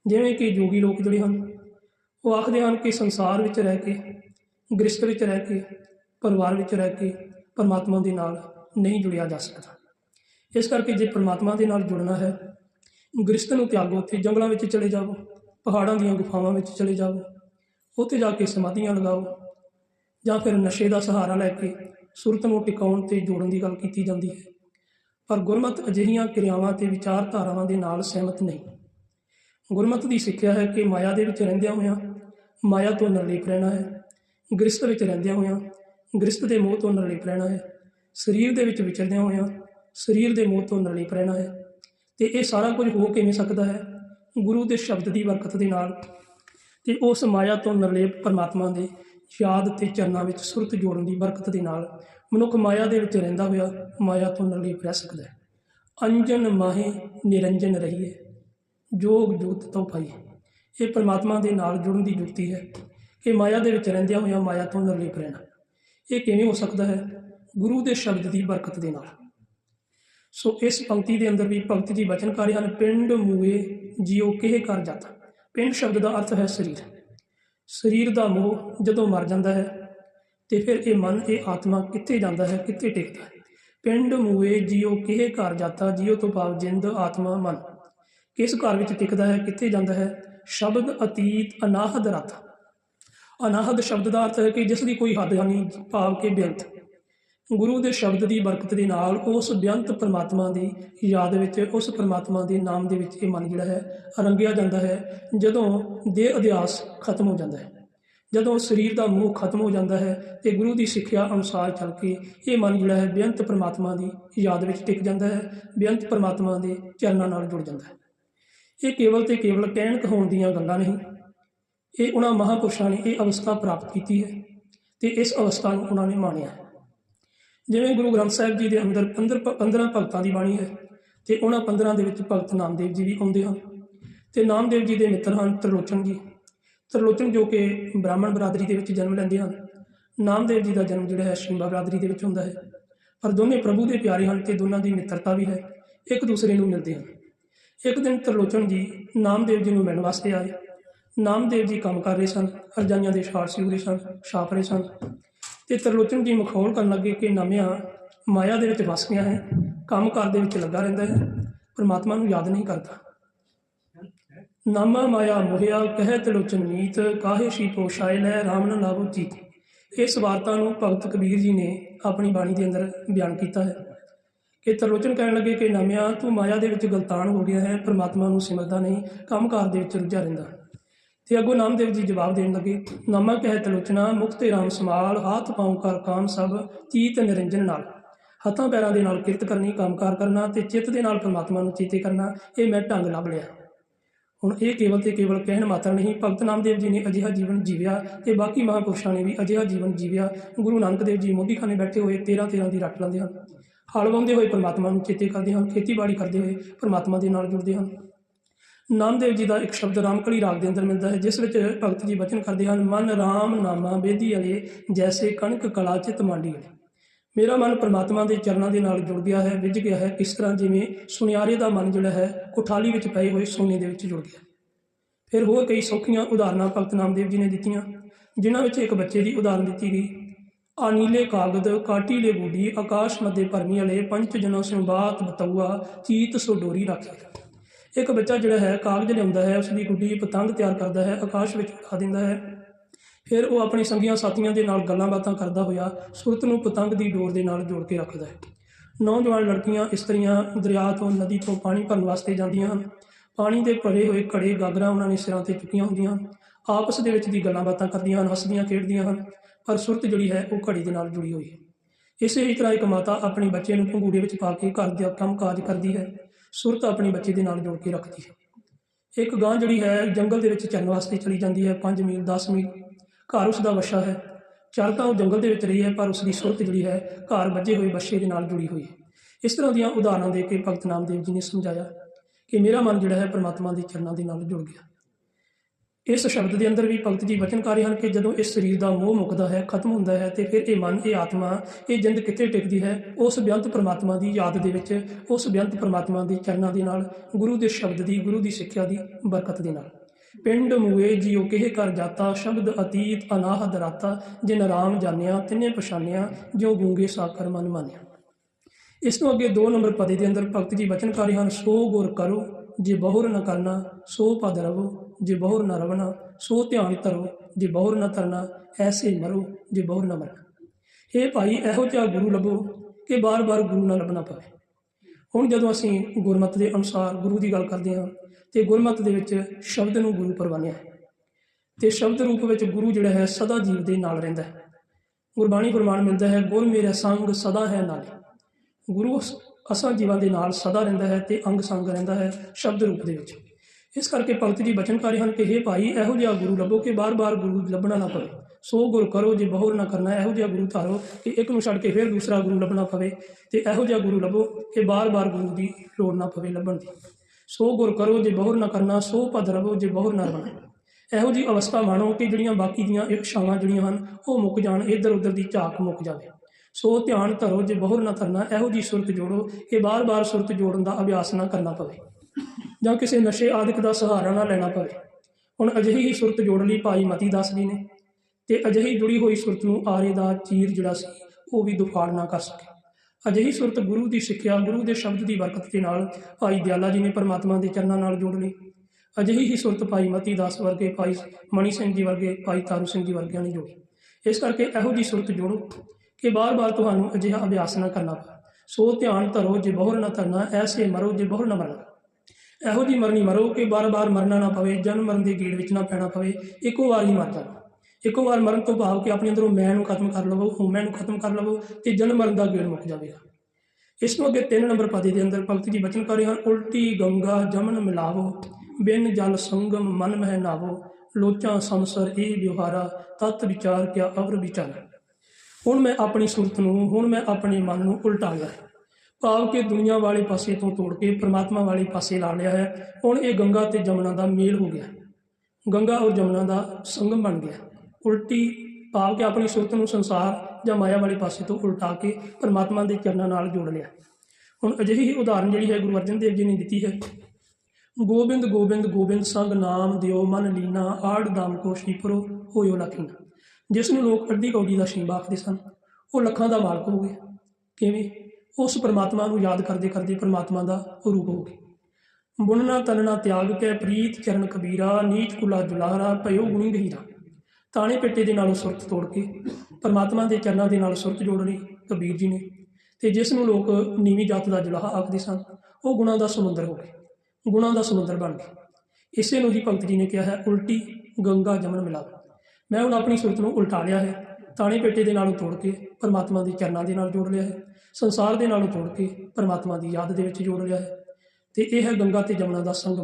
ਜਿਵੇਂ ਕਿ ਜੋਗੀ ਲੋਕ ਜਿਹੜੇ ਹਨ, ਉਹ ਆਖਦੇ ਹਨ ਕਿ ਸੰਸਾਰ ਵਿੱਚ ਰਹਿ ਕੇ ਗ੍ਰਸਤ ਵਿੱਚ ਰਹਿ ਕੇ, ਪਰਿਵਾਰ ਵਿੱਚ ਰਹਿ ਕੇ ਪਰਮਾਤਮਾ ਦੇ ਨਾਲ ਨਹੀਂ ਜੁੜਿਆ ਜਾ ਸਕਦਾ। ਇਸ ਕਰਕੇ ਜੇ ਪਰਮਾਤਮਾ ਦੇ ਨਾਲ ਜੁੜਨਾ ਹੈ ਗ੍ਰਸਤ ਨੂੰ ਤਿਆਗੋ ਤੇ ਜੰਗਲਾਂ ਵਿੱਚ ਚਲੇ ਜਾਵੋ, ਪਹਾੜਾਂ ਦੀਆਂ ਗੁਫਾਵਾਂ ਵਿੱਚ ਚਲੇ ਜਾਵੋ ਉੱਥੇ ਜਾ ਕੇ ਸਮਾਧੀਆਂ ਲਗਾਓ ਜਾਂ ਫਿਰ ਨਸ਼ੇ ਦਾ ਸਹਾਰਾ ਲੈ ਕੇ ਸੁਰਤ ਨੂੰ ਟਿਕਾਉਣ ਤੇ ਜੋੜਨ ਦੀ ਗੱਲ ਕੀਤੀ ਜਾਂਦੀ ਹੈ। ਪਰ ਗੁਰਮਤ ਅਜਿਹੀਆਂ ਕਿਰਿਆਵਾਂ ਤੇ ਵਿਚਾਰਧਾਰਾਵਾਂ ਦੇ ਨਾਲ ਸਹਿਮਤ ਨਹੀਂ। ਗੁਰਮਤ ਦੀ ਸਿੱਖਿਆ ਹੈ ਕਿ ਮਾਇਆ ਦੇ ਵਿੱਚ ਰਹਿੰਦਿਆਂ ਹੋਇਆਂ ਮਾਇਆ ਤੋਂ ਨਿਰਲੇਪ ਰਹਿਣਾ ਹੈ। ਗ੍ਰਸਤ ਵਿੱਚ ਰਹਿੰਦਿਆਂ ਹੋਇਆਂ ਗ੍ਰਸਤ ਦੇ ਮੋਹ ਤੋਂ ਨਿਰਲੇਪ ਰਹਿਣਾ ਹੈ। ਸਰੀਰ ਦੇ ਵਿੱਚ ਵਿਚਰਦਿਆਂ ਹੋਇਆਂ ਸਰੀਰ ਦੇ ਮੋਹ ਤੋਂ ਨਿਰਲੇਪ ਰਹਿਣਾ ਹੈ। ਤੇ ਇਹ ਸਾਰਾ ਕੁਝ ਹੋ ਕਿਵੇਂ ਸਕਦਾ ਹੈ? ਗੁਰੂ ਦੇ ਸ਼ਬਦ ਦੀ ਬਰਕਤ ਦੇ ਨਾਲ ਤੇ ਉਸ ਮਾਇਆ ਤੋਂ ਨਿਰਲੇਪ ਪਰਮਾਤਮਾ ਦੇ ਯਾਦ ਤੇ ਚਰਨਾਂ ਵਿੱਚ ਸੁਰਤ ਜੋੜਨ ਦੀ ਬਰਕਤ ਦੇ ਨਾਲ ਮਨੁੱਖ ਮਾਇਆ ਦੇ ਵਿੱਚ ਰਹਿੰਦਾ ਹੋਇਆ ਮਾਇਆ ਤੋਂ ਨਿਰਲੇਪ ਰਹਿ ਸਕਦਾ ਹੈ। ਅੰਜਨ ਮਾਹੇ ਨਿਰੰਜਨ ਰਹੀਏ, ਜੋਗ ਜੋਤ ਤੋਂ ਭਾਈ ਇਹ ਪਰਮਾਤਮਾ ਦੇ ਨਾਲ ਜੁੜਨ ਦੀ ਜੁਗਤੀ ਹੈ ਕਿ ਮਾਇਆ ਦੇ ਵਿੱਚ ਰਹਿੰਦਿਆਂ ਹੋਇਆ ਮਾਇਆ ਤੋਂ ਨਿਰਲੇਪ ਰਹਿਣਾ। ਇਹ ਕਿਵੇਂ ਹੋ ਸਕਦਾ ਹੈ? ਗੁਰੂ ਦੇ ਸ਼ਬਦ ਦੀ ਬਰਕਤ ਦੇ ਨਾਲ। ਸੋ ਇਸ ਪੰਕਤੀ ਦੇ ਅੰਦਰ ਵੀ ਭਗਤ ਜੀ ਬਚਨ ਕਰ ਰਹੇ ਹਨ, ਪਿੰਡ ਮੂਏ ਜਿਉ ਕਿਹ ਕਰ ਜਾਤਾ। ਪਿੰਡ ਸ਼ਬਦ ਦਾ ਅਰਥ ਹੈ ਸਰੀਰ। ਸਰੀਰ ਦਾ ਮੋਹ ਜਦੋਂ ਮਰ ਜਾਂਦਾ ਹੈ ਤੇ ਫਿਰ ਇਹ ਮਨ, ਇਹ ਆਤਮਾ ਕਿੱਥੇ ਜਾਂਦਾ ਹੈ, ਕਿੱਥੇ ਟਿਕਦਾ ਹੈ? ਪਿੰਡ ਮੂਏ ਜਿਉ ਕਿਹ ਘਰ ਜਾਤਾ, ਜਿਉ ਤੋਂ ਭਾਵ ਜਿੰਦ, ਆਤਮਾ, ਮਨ। ਕਿਸ ਘਰ ਵਿੱਚ ਟਿਕਦਾ ਹੈ, ਕਿੱਥੇ ਜਾਂਦਾ ਹੈ? ਸ਼ਬਦ ਅਤੀਤ ਅਨਾਹਦ ਰਤ। ਅਨਾਹਦ ਸ਼ਬਦ ਦਾ ਅਰਥ ਹੈ ਕਿ ਜਿਸ ਦੀ ਕੋਈ ਹੱਦ ਨਹੀਂ, ਭਾਵ ਕਿ ਬੇਅੰਤ ਗੁਰੂ ਦੇ ਸ਼ਬਦ ਦੀ ਬਰਕਤ ਦੇ ਨਾਲ ਉਸ ਬੇਅੰਤ ਪਰਮਾਤਮਾ ਦੀ ਯਾਦ ਵਿੱਚ, ਉਸ ਪਰਮਾਤਮਾ ਦੇ ਨਾਮ ਦੇ ਵਿੱਚ ਇਹ ਮਨ ਜਿਹੜਾ ਹੈ, ਰੰਗਿਆ ਜਾਂਦਾ ਹੈ, ਜਦੋਂ ਦੇਹ ਅਧਿਆਸ ਖਤਮ ਹੋ ਜਾਂਦਾ ਹੈ। ਜਦੋਂ ਸਰੀਰ ਦਾ ਮੋਹ ਖਤਮ ਹੋ ਜਾਂਦਾ ਹੈ ਤੇ ਗੁਰੂ ਦੀ ਸਿੱਖਿਆ ਅਨੁਸਾਰ ਚੱਲ ਕੇ ਇਹ ਮਨ ਜਿਹੜਾ ਹੈ ਬੇਅੰਤ ਪਰਮਾਤਮਾ ਦੀ ਯਾਦ ਵਿੱਚ ਟਿਕ ਜਾਂਦਾ ਹੈ, ਬੇਅੰਤ ਪਰਮਾਤਮਾ ਦੇ ਚਰਨਾਂ ਨਾਲ ਜੁੜ ਜਾਂਦਾ ਹੈ। ਇਹ ਕੇਵਲ ਤੇ ਕੇਵਲ ਕਹਿਣ ਕਹਾਉਣ ਦੀਆਂ ਗੱਲਾਂ ਨਹੀਂ। ਇਹ ਉਹਨਾਂ ਮਹਾਪੁਰਸ਼ਾਂ ਨੇ ਇਹ ਅਵਸਥਾ ਪ੍ਰਾਪਤ ਕੀਤੀ ਹੈ ਤੇ ਇਸ ਅਵਸਥਾ ਨੂੰ ਉਹਨਾਂ ਨੇ ਮਾਣਿਆ ਹੈ। ਜਿਵੇਂ ਗੁਰੂ ਗ੍ਰੰਥ ਸਾਹਿਬ ਜੀ ਦੇ ਅੰਦਰ 15 15 ਭਗਤਾਂ ਦੀ ਬਾਣੀ ਹੈ, ਤੇ ਉਹਨਾਂ 15 ਦੇ ਵਿੱਚ ਭਗਤ ਨਾਮਦੇਵ ਜੀ ਵੀ ਆਉਂਦੇ ਹਨ। ਤੇ ਨਾਮਦੇਵ ਜੀ ਦੇ ਮਿੱਤਰ ਹਨ ਤਰਲੋਚਨ ਜੀ। ਤਰਲੋਚਨ ਜੋ ਕਿ ਬ੍ਰਾਹਮਣ ਬਰਾਦਰੀ ਦੇ ਵਿੱਚ ਜਨਮ ਲੈਂਦੇ ਹਨ। ਨਾਮਦੇਵ ਜੀ ਦਾ ਜਨਮ ਜਿਹੜਾ ਹੈ ਸ਼ਿੰਬਾ ਬਰਾਦਰੀ ਦੇ ਵਿੱਚ ਹੁੰਦਾ ਹੈ। ਪਰ ਦੋਨੇ ਪ੍ਰਭੂ ਦੇ ਪਿਆਰੇ ਹਨ ਤੇ ਦੋਨਾਂ ਦੀ ਮਿੱਤਰਤਾ ਵੀ ਹੈ। ਇੱਕ ਦੂਸਰੇ ਨੂੰ ਮਿਲਦੇ ਹਨ। ਇੱਕ ਦਿਨ ਤਰਲੋਚਨ ਜੀ ਨਾਮਦੇਵ ਜੀ ਨੂੰ ਮਿਲਣ ਵਾਸਤੇ ਆਏ। ਨਾਮਦੇਵ ਜੀ ਕੰਮ ਕਰ ਰਹੇ ਸਨ ਹਰਜਾਈਆਂ ਦੇ ਛਾੜ ਸੀ ਰਹੇ ਸਨ, ਛਾਪ ਰਹੇ ਸਨ। ਤੇ ਤਰਲੋਚਨ ਜੀ ਮਖੌਲ ਕਰਨ ਲੱਗੇ ਕਿ ਨਵਿਆਂ ਮਾਇਆ ਦੇ ਵਿੱਚ ਵਸ ਗਿਆ ਹੈ, ਕੰਮ ਕਾਰ ਦੇ ਵਿੱਚ ਲੱਗਾ ਰਹਿੰਦਾ ਹੈ, ਪਰਮਾਤਮਾ ਨੂੰ ਯਾਦ ਨਹੀਂ ਕਰਦਾ। ਨਾਮਾ ਮਾਇਆ ਮੋਹਿਆ, ਕਹਿ ਤਰਲੋਚਨ ਮੀਤ, ਕਾਹੇ ਸ਼ੀ ਪੋਸ਼ਾਇ ਲੈ ਰਾਮ ਨਾ ਲਾਭੋ ਜੀਤ। ਇਸ ਵਾਰਤਾ ਨੂੰ ਭਗਤ ਕਬੀਰ ਜੀ ਨੇ ਆਪਣੀ ਬਾਣੀ ਦੇ ਅੰਦਰ ਬਿਆਨ ਕੀਤਾ ਹੈ ਕਿ ਤਰਲੋਚਨ ਕਹਿਣ ਲੱਗੇ ਕਿ ਨਾਮਿਆ ਤੂੰ ਮਾਇਆ ਦੇ ਵਿੱਚ ਗਲਤਾਨ ਹੋ ਗਿਆ ਹੈ, ਪਰਮਾਤਮਾ ਨੂੰ ਸਿਮਰਦਾ ਨਹੀਂ ਕੰਮਕਾਰ ਦੇ ਵਿੱਚ ਰੁੱਝਾ ਰਹਿੰਦਾ। ਤੇ ਅੱਗੋਂ ਨਾਮਦੇਵ ਜੀ ਜਵਾਬ ਦੇਣ ਲੱਗੇ, ਨਾਮਾ ਕਹਿ ਤਲੋਚਨਾ ਮੁਕਤੇ ਰਾਮ ਸਮਾਲ ਹਾਥ ਪਾਉ ਕਰ ਕਾਮ ਸਭ, ਚੀਤ ਨਿਰੰਜਨ ਨਾਲ। ਹੱਥਾਂ ਪੈਰਾਂ ਦੇ ਨਾਲ ਕਿਰਤ ਕਰਨੀ, ਕੰਮਕਾਰ ਕਰਨਾ ਤੇ ਚਿੱਤ ਦੇ ਨਾਲ ਪਰਮਾਤਮਾ ਨੂੰ ਚੇਤੇ ਕਰਨਾ, ਇਹ ਮੈਂ ਢੰਗ ਲੱਭ ਲਿਆ। ਹੁਣ ਇਹ ਕੇਵਲ ਤੇ ਕੇਵਲ ਕਹਿਣ ਮਾਤਰ ਨਹੀਂ, ਭਗਤ ਨਾਮਦੇਵ ਜੀ ਨੇ ਅਜਿਹਾ ਜੀਵਨ ਜੀਵਿਆ ਤੇ ਬਾਕੀ ਮਹਾਂਪੁਰਸ਼ਾਂ ਨੇ ਵੀ ਅਜਿਹਾ ਜੀਵਨ ਜੀਵਿਆ। ਗੁਰੂ ਨਾਨਕ ਦੇਵ ਜੀ ਮੋਦੀਖਾਨੇ ਬੈਠੇ ਹੋਏ 13 13 ਦੀ ਰੱਟ ਲੈਂਦੇ ਹਨ। ਹਲ ਵਾਉਂਦੇ ਹੋਏ ਪਰਮਾਤਮਾ ਨੂੰ ਚੇਤੇ ਕਰਦੇ ਹਨ, ਖੇਤੀਬਾੜੀ ਕਰਦੇ ਹੋਏ ਪਰਮਾਤਮਾ ਦੇ ਨਾਲ ਜੁੜਦੇ ਹਨ। ਨਾਮਦੇਵ ਜੀ ਦਾ ਇੱਕ ਸ਼ਬਦ ਰਾਮਕਲੀ ਰਾਗ ਦੇ ਅੰਦਰ ਮਿਲਦਾ ਹੈ, ਜਿਸ ਵਿੱਚ ਭਗਤ ਜੀ ਬਚਨ ਕਰਦੇ ਹਨ, ਮਨ ਰਾਮ ਨਾਮਾ ਬੇਦੀ ਅਲੇ, ਜੈਸੇ ਕਣਕ ਕਲਾ ਚਿਤ ਮਾਂਡੀ ਅਲੇ। ਮੇਰਾ ਮਨ ਪਰਮਾਤਮਾ ਦੇ ਚਰਨਾਂ ਦੇ ਨਾਲ ਜੁੜ ਗਿਆ ਹੈ ਵਿਝ ਗਿਆ ਹੈ ਇਸ ਤਰ੍ਹਾਂ ਜਿਵੇਂ ਸੁਨਿਆਰੇ ਦਾ ਮਨ ਜਿਹੜਾ ਹੈ, ਕੋਠਾਲੀ ਵਿੱਚ ਪਏ ਹੋਏ ਸੋਨੇ ਦੇ ਵਿੱਚ ਜੁੜ ਗਿਆ। ਫਿਰ ਹੋਰ ਕਈ ਸੌਖੀਆਂ ਉਦਾਹਰਨਾਂ ਭਗਤ ਨਾਮਦੇਵ ਜੀ ਨੇ ਦਿੱਤੀਆਂ, ਜਿਨ੍ਹਾਂ ਵਿੱਚ ਇੱਕ ਬੱਚੇ ਦੀ ਉਦਾਹਰਨ ਦਿੱਤੀ ਗਈ। ਆਨੀਲੇ ਕਾਗਦ ਕਾਟੀਲੇ ਬੂਢੀ ਆਕਾਸ਼ ਮੱਦੇ ਭਰਮੀ ਵਾਲੇ ਪੰਚ ਜਨੋ ਸੰਬਾਤ ਬਤਉਆ ਚੀਤ ਸੋ ਡੋਰੀ ਰੱਖੇ। ਇੱਕ ਬੱਚਾ ਜਿਹੜਾ ਹੈ, ਕਾਗਜ਼ ਲਿਆਉਂਦਾ ਹੈ ਉਸ ਦੀ ਗੁੱਡੀ ਪਤੰਗ ਤਿਆਰ ਕਰਦਾ ਹੈ, ਆਕਾਸ਼ ਵਿੱਚ ਉਡਾ ਦਿੰਦਾ ਹੈ। ਫਿਰ ਉਹ ਆਪਣੇ ਸੰਗੀਆਂ ਸਾਥੀਆਂ ਦੇ ਨਾਲ ਗੱਲਾਂ ਬਾਤਾਂ ਕਰਦਾ ਹੋਇਆ ਸੁਰਤ ਨੂੰ ਪਤੰਗ ਦੀ ਡੋਰ ਦੇ ਨਾਲ ਜੋੜ ਕੇ ਰੱਖਦਾ ਹੈ। ਨੌਜਵਾਨ ਲੜਕੀਆਂ ਇਸਤਰੀਆਂ ਦਰਿਆ ਤੋਂ, ਨਦੀ ਤੋਂ ਪਾਣੀ ਭਰਨ ਵਾਸਤੇ ਜਾਂਦੀਆਂ ਹਨ। ਪਾਣੀ ਦੇ ਭਰੇ ਹੋਏ ਘੜੇ ਗਾਗਰਾਂ ਉਹਨਾਂ ਨੇ ਸਿਰਾਂ ਤੇ ਚੁੱਕੀਆਂ ਹੁੰਦੀਆਂ ਹਨ। ਆਪਸ ਦੇ ਵਿੱਚ ਦੀ ਗੱਲਾਂ ਬਾਤਾਂ ਕਰਦੀਆਂ ਹਨ, ਹੱਸਦੀਆਂ, ਖੇਡਦੀਆਂ ਹਨ, ਪਰ ਸੁਰਤ ਜਿਹੜੀ ਹੈ, ਉਹ ਘੜੀ ਦੇ ਨਾਲ ਜੁੜੀ ਹੋਈ ਹੈ। ਇਸੇ ਹੀ ਤਰ੍ਹਾਂ ਇੱਕ ਮਾਤਾ ਆਪਣੇ ਬੱਚੇ ਨੂੰ ਪੰਗੂੜੇ ਵਿੱਚ ਪਾ ਕੇ ਘਰ ਦਾ ਕੰਮ ਕਾਜ ਕਰਦੀ ਹੈ। ਸੁਰਤ ਆਪਣੇ ਬੱਚੇ ਦੇ ਨਾਲ ਜੋੜ ਕੇ ਰੱਖਦੀ ਹੈ। ਇੱਕ ਗਾਂ ਜਿਹੜੀ ਹੈ, ਜੰਗਲ ਦੇ ਵਿੱਚ ਚਰਨ ਵਾਸਤੇ ਚਲੀ ਜਾਂਦੀ ਹੈ। 5 ਮੀਲ 10 ਮੀਲ। ਘਰ ਉਸ ਦਾ ਵਸ਼ਾ ਹੈ। ਚੱਲ ਤਾਂ ਉਹ ਜੰਗਲ ਦੇ ਵਿੱਚ ਰਹੀ ਹੈ, ਪਰ ਉਸ ਦੀ ਸੁਰਤ ਜਿਹੜੀ ਹੈ, ਘਰ ਵੱਜੇ ਹੋਏ ਬੱਚੇ ਦੇ ਨਾਲ ਜੁੜੀ ਹੋਈ ਹੈ। ਇਸ ਤਰ੍ਹਾਂ ਦੀਆਂ ਉਦਾਹਰਨਾਂ ਦੇ ਕੇ ਭਗਤ ਨਾਮਦੇਵ ਜੀ ਨੇ ਸਮਝਾਇਆ ਕਿ ਮੇਰਾ ਮਨ ਜਿਹੜਾ ਹੈ, ਪਰਮਾਤਮਾ ਦੇ ਚਰਨਾਂ ਦੇ ਨਾਲ ਜੁੜ ਗਿਆ। ਇਸ ਸ਼ਬਦ ਦੇ ਅੰਦਰ ਵੀ ਭਗਤ ਜੀ ਵਚਨਕਾਰੀ ਹਨ ਕਿ ਜਦੋਂ ਇਸ ਸਰੀਰ ਦਾ ਮੋਹ ਮੁੱਕਦਾ ਹੈ, ਖਤਮ ਹੁੰਦਾ ਹੈ ਤੇ ਫਿਰ ਇਹ ਮਨ, ਇਹ ਆਤਮਾ, ਇਹ ਜਿੰਦ ਕਿੱਥੇ ਟਿਕਦੀ ਹੈ, ਉਸ ਬੇਅੰਤ ਪਰਮਾਤਮਾ ਦੀ ਯਾਦ ਦੇ ਵਿੱਚ, ਉਸ ਬੇਅੰਤ ਪਰਮਾਤਮਾ ਦੇ ਚਰਨਾਂ ਦੇ ਨਾਲ, ਗੁਰੂ ਦੇ ਸ਼ਬਦ ਦੀ, ਗੁਰੂ ਦੀ ਸਿੱਖਿਆ ਦੀ ਬਰਕਤ ਦੇ ਨਾਲ। ਪਿੰਡ ਮੂਏ ਜਿਉ ਕਿਹ ਕਰ ਜਾਤਾ, ਸ਼ਬਦ ਅਤੀਤ ਅਨਾਹਦ ਰਾਤਾ ਜਿਨ ਰਾਮ ਜਾਣਿਆ, ਤਿੰਨੇ ਪਛਾਨਿਆ ਜੋ ਗੂੰਗੇ ਸਾਕਰ ਮਨ ਮਾਨਿਆ। ਇਸ ਤੋਂ ਅੱਗੇ 2 ਨੰਬਰ ਪਦੇ ਦੇ ਅੰਦਰ ਭਗਤ ਜੀ ਵਚਨਕਾਰੀ ਹਨ, ਸੋ ਗੁਰ ਕਰੋ ਜੇ ਬਹੁਰ ਨ ਕਰਨਾ, ਸੋ ਪਦ ਰਵੋ, ਜੇ ਬਹੁਰ ਨ ਰਵਣਾ, ਸੋ ਧਿਆਨ ਧਰੋ, ਜੇ ਬਹੁਰ ਨ ਧਰਨਾ, ਐਸੇ ਮਰੋ, ਜੇ ਬਹੁਰ ਨ ਮਰਨਾ। ਇਹ ਭਾਈ, ਇਹੋ ਜਿਹਾ ਗੁਰੂ ਲੱਭੋ ਕਿ ਬਾਰ-ਬਾਰ ਗੁਰੂ ਨਾ ਲੱਭਣਾ ਪਵੇ। ਹੁਣ ਜਦੋਂ ਅਸੀਂ ਗੁਰਮਤ ਦੇ ਅਨੁਸਾਰ ਗੁਰੂ ਦੀ ਗੱਲ ਕਰਦੇ ਹਾਂ, ਤੇ ਗੁਰਮਤ ਦੇ ਵਿੱਚ ਸ਼ਬਦ ਨੂੰ ਗੁਰੂ ਪਰਵਾਨਿਆ ਹੈ। ਤੇ ਸ਼ਬਦ ਰੂਪ ਵਿੱਚ ਗੁਰੂ ਜਿਹੜਾ ਹੈ, ਸਦਾ ਜੀਵ ਦੇ ਨਾਲ ਰਹਿੰਦਾ ਹੈ। ਗੁਰਬਾਣੀ ਫਰਮਾਨ ਮਿਲਦਾ ਹੈ, ਗੁਰ ਮੇਰਾ ਸੰਗ ਸਦਾ ਹੈ ਨਾਲੇ। ਗੁਰੂ ਅਸਲ ਜੀਵਨ ਦੇ ਨਾਲ ਸਦਾ ਰਹਿੰਦਾ ਹੈ ਤੇ ਅੰਗ ਸੰਗ ਰਹਿੰਦਾ ਹੈ ਸ਼ਬਦ ਰੂਪ ਦੇ ਵਿੱਚ। ਇਸ ਕਰਕੇ ਭਗਤ ਜੀ ਬਚਨਕਾਰੀ ਹਨ ਕਿ ਇਹ ਭਾਈ, ਇਹੋ ਜਿਹਾ ਗੁਰੂ ਲੱਭੋ ਕਿ ਬਾਰ-ਬਾਰ ਗੁਰੂ ਲੱਭਣਾ ਨਾ ਪਵੇ। ਸੋ ਗੁਰ ਕਰੋ, ਜੇ ਬਹੁਰ ਨਾ ਕਰਨਾ, ਇਹੋ ਜਿਹਾ ਗੁਰੂ ਧਾਰੋ ਕਿ ਇੱਕ ਨੂੰ ਛੱਡ ਕੇ ਫਿਰ ਦੂਸਰਾ ਗੁਰੂ ਲੱਭਣਾ ਪਵੇ ਤੇ ਇਹੋ ਜਿਹਾ ਗੁਰੂ ਲੱਭੋ ਕਿ ਬਾਰ-ਬਾਰ ਗੁਰੂ ਦੀ ਲੋੜ ਨਾ ਪਵੇ ਲੱਭਣ ਦੀ। ਸੋ ਗੁਰ ਕਰੋ, ਜੇ ਬਹੁਰ ਨਾ ਕਰਨਾ, ਸੋ ਪਦ ਰਵੋ, ਜੇ ਬਹੁਰ ਨਾ ਰਵਣਾ। ਇਹੋ ਜੀ ਅਵਸਥਾ ਮਾਣੋ ਕਿ ਜਿਹੜੀਆਂ ਬਾਕੀ ਦੀਆਂ ਇੱਛਾਵਾਂ ਜਿਹੜੀਆਂ ਹਨ, ਉਹ ਮੁੱਕ ਜਾਣ ਇੱਧਰ ਉੱਧਰ ਦੀ ਝਾਕ ਮੁੱਕ ਜਾਵੇ। ਸੋ ਧਿਆਨ ਧਰੋ ਜੇ ਬਹੁਰ ਨਾ ਧਰਨਾ, ਇਹੋ ਜੀ ਸੁਰਤ ਜੋੜੋ, ਇਹ ਬਾਰ-ਬਾਰ ਸੁਰਤ ਜੋੜਨ ਦਾ ਅਭਿਆਸ ਨਾ ਕਰਨਾ ਪਵੇ। ਜਾਂ ਕਿਸੇ ਨਸ਼ੇ ਆਦਿਕ ਦਾ ਸਹਾਰਾ ਨਾ ਲੈਣਾ ਪਵੇ। ਹੁਣ ਅਜਿਹੀ ਹੀ ਸੁਰਤ ਜੋੜ ਲਈ ਭਾਈ ਮਤੀ ਦਾਸ ਜੀ ਨੇ, ਤੇ ਅਜਿਹੀ ਜੁੜੀ ਹੋਈ ਸੁਰਤ ਨੂੰ ਆਰੇ ਦਾ ਚੀਰ ਜਿਹੜਾ ਸੀ, ਉਹ ਵੀ ਦੁਫਾੜ ਨਾ ਕਰ ਸਕੇ। ਅਜਿਹੀ ਸੁਰਤ ਗੁਰੂ ਦੀ ਸਿੱਖਿਆ, ਗੁਰੂ ਦੇ ਸ਼ਬਦ ਦੀ ਬਰਕਤ ਦੇ ਨਾਲ ਭਾਈ ਦਿਆਲਾ ਜੀ ਨੇ ਪਰਮਾਤਮਾ ਦੇ ਚਰਨਾਂ ਨਾਲ ਜੋੜ ਲਈ। ਅਜਿਹੀ ਹੀ ਸੁਰਤ ਭਾਈ ਮਤੀ ਦਾਸ ਵਰਗੇ, ਭਾਈ ਮਣੀ ਸਿੰਘ ਜੀ ਵਰਗੇ, ਭਾਈ ਤਾਰੂ ਸਿੰਘ ਜੀ ਵਰਗਿਆਂ ਨੇ ਜੋੜੀ। ਇਸ ਕਰਕੇ ਇਹੋ ਜੀ ਸੁਰਤ ਜੋੜੋ ਕਿ ਬਾਰ-ਬਾਰ ਤੁਹਾਨੂੰ ਅਜਿਹਾ ਅਭਿਆਸ ਨਾ ਕਰਨਾ ਪਵੇ। ਸੋ ਧਿਆਨ ਧਰੋ, ਜੇ ਬਹੁਰ ਨਾ ਧਰਨਾ, ਐਸੇ ਮਰੋ ਜੇ ਬਹੁਰ ਨਾ ਮਰਨਾ। ਇਹੋ ਜੀ ਮਰਨੀ ਮਰੋ ਕਿ ਬਾਰ-ਬਾਰ ਮਰਨਾ ਨਾ ਪਵੇ, ਜਨਮ ਮਰਨ ਦੇ ਗੇੜ ਵਿੱਚ ਨਾ ਪੈਣਾ ਪਵੇ, ਇੱਕੋ ਵਾਰ ਹੀ ਮਰ ਜਾਣਾ। ਇੱਕੋ ਵਾਰ ਮਰਨ ਤੋਂ ਭਾਵ ਕਿ ਆਪਣੇ ਅੰਦਰੋਂ ਮੈਂ ਨੂੰ ਖਤਮ ਕਰ ਲਵੋ ਹਉਮੈ ਨੂੰ ਖਤਮ ਕਰ ਲਵੋ ਤੇ ਜਨਮ ਮਰਨ ਦਾ ਗੇੜ ਮੁੱਕ ਜਾਵੇਗਾ। ਇਸ ਨੂੰ ਅੱਗੇ 3 ਨੰਬਰ ਪਦੇ ਦੇ ਅੰਦਰ ਭਗਤ ਜੀ ਬਚਨ ਕਰ ਰਹੇ ਹਨ। ਉਲਟੀ ਗੰਗਾ ਜਮਨ ਮਿਲਾਵੋ, ਬਿਨ ਜਲ ਸੰਗਮ ਮਨ ਮਹਿ ਨਾਵੋ, ਲੋਚਾਂ ਸੰਸਰ ਇਹ ਵਿਵਹਾਰਾ, ਤਤ ਵਿਚਾਰ ਕਿਆ ਅਵਰ ਵਿਚਾਰ। ਹੁਣ ਮੈਂ ਆਪਣੀ ਸੂਰਤ ਨੂੰ, ਹੁਣ ਮੈਂ ਆਪਣੇ ਮਨ ਨੂੰ ਉਲਟਾ ਲਿਆ ਹੈ। ਭਾਵ ਕਿ ਦੁਨੀਆ ਵਾਲੇ ਪਾਸੇ ਤੋਂ ਤੋੜ ਕੇ ਪ੍ਰਮਾਤਮਾ ਵਾਲੇ ਪਾਸੇ ਲਾ ਲਿਆ ਹੈ, ਹੁਣ ਇਹ ਗੰਗਾ ਤੇ ਜਮਨਾ ਦਾ ਮੇਲ ਹੋ ਗਿਆ। ਗੰਗਾ ਔਰ ਜਮਨਾ ਦਾ ਸੰਗਮ ਬਣ ਗਿਆ। ਉਲਟੀ ਭਾਵ ਕਿ ਆਪਣੀ ਸੂਰਤ ਨੂੰ ਸੰਸਾਰ ਜਾਂ ਮਾਇਆ ਵਾਲੇ ਪਾਸੇ ਤੋਂ ਉਲਟਾ ਕੇ ਪਰਮਾਤਮਾ ਦੇ ਚਰਨਾਂ ਨਾਲ ਜੋੜ ਲਿਆ। ਹੁਣ ਅਜਿਹੀ ਹੀ ਉਦਾਹਰਣ ਜਿਹੜੀ ਹੈ ਗੁਰੂ ਅਰਜਨ ਦੇਵ ਜੀ ਨੇ ਦਿੱਤੀ ਹੈ। ਗੋਬਿੰਦ ਗੋਬਿੰਦ ਗੋਬਿੰਦ ਸੰਗ ਨਾਮ ਦਿਓ, ਮਨ ਲੀਨਾ, ਆੜ ਦਾਮ ਕੋ ਸ਼ੀਪਰੋ, ਹੋਇਓ ਲਖੀਨਾ ਜਿਸ ਨੂੰ ਲੋਕ ਅੱਧੀ ਕੌਡੀ ਦਾ ਸ਼ੀਂਬ ਆਖਦੇ ਸਨ, ਉਹ ਲੱਖਾਂ ਦਾ ਮਾਲਕ ਹੋ ਗਿਆ ਕਿਵੇਂ? ਉਸ ਪਰਮਾਤਮਾ ਨੂੰ ਯਾਦ ਕਰਦੇ ਕਰਦੇ ਪਰਮਾਤਮਾ ਦਾ ਰੂਪ ਹੋ ਗਿਆ ਬੁਨਣਾ ਤਨਣਾ ਤਿਆਗ ਕੇ ਪ੍ਰੀਤ, ਚਰਨ ਕਬੀਰਾ, ਨੀਚ ਕੁਲਾ ਜੁਲਾਰਾ, ਭਇਓ ਗੁਣੀ ਗਹੀਰਾ ਤਾਣੇ ਪੇਟੇ ਦੇ ਨਾਲੋਂ ਸੁਰਤ ਤੋੜ ਕੇ, ਪਰਮਾਤਮਾ ਦੇ ਚਰਨਾਂ ਦੇ ਨਾਲ ਸੁਰਤ ਜੋੜ ਲਈ ਕਬੀਰ ਜੀ ਨੇ। ਤੇ ਜਿਸ ਨੂੰ ਲੋਕ ਨੀਵੀਂ ਜਾਤ ਦਾ ਜੁਲਾਹਾ ਆਖਦੇ ਸਨ, ਉਹ ਗੁਣਾਂ ਦਾ ਸਮੁੰਦਰ ਹੋ ਗਿਆ ਗੁਣਾਂ ਦਾ ਸਮੁੰਦਰ ਬਣ ਗਿਆ ਇਸੇ ਨੂੰ ਹੀ ਭਗਤ ਜੀ ਨੇ ਕਿਹਾ ਹੈ, ਉਲਟੀ ਗੰਗਾ ਜਮਨ ਮਿਲਾਪ ਮੈਂ ਹੁਣ ਆਪਣੀ ਸੁਰਤ ਨੂੰ ਉਲਟਾ ਲਿਆ ਹੈ। ਤਾਣੇ ਪੇਟੇ ਦੇ ਨਾਲੋਂ ਤੋੜ ਕੇ ਪਰਮਾਤਮਾ ਦੇ ਚਰਨਾਂ ਦੇ ਨਾਲ ਜੋੜ ਲਿਆ ਹੈ। ਸੰਸਾਰ ਦੇ ਨਾਲੋਂ ਤੋੜ ਕੇ ਪਰਮਾਤਮਾ ਦੀ ਯਾਦ ਦੇ ਵਿੱਚ ਜੋੜ ਲਿਆ ਹੈ। ਤੇ ਇਹ ਹੈ ਗੰਗਾ ਤੇ ਜਮਨਾ ਦਾ ਸੰਗਮ।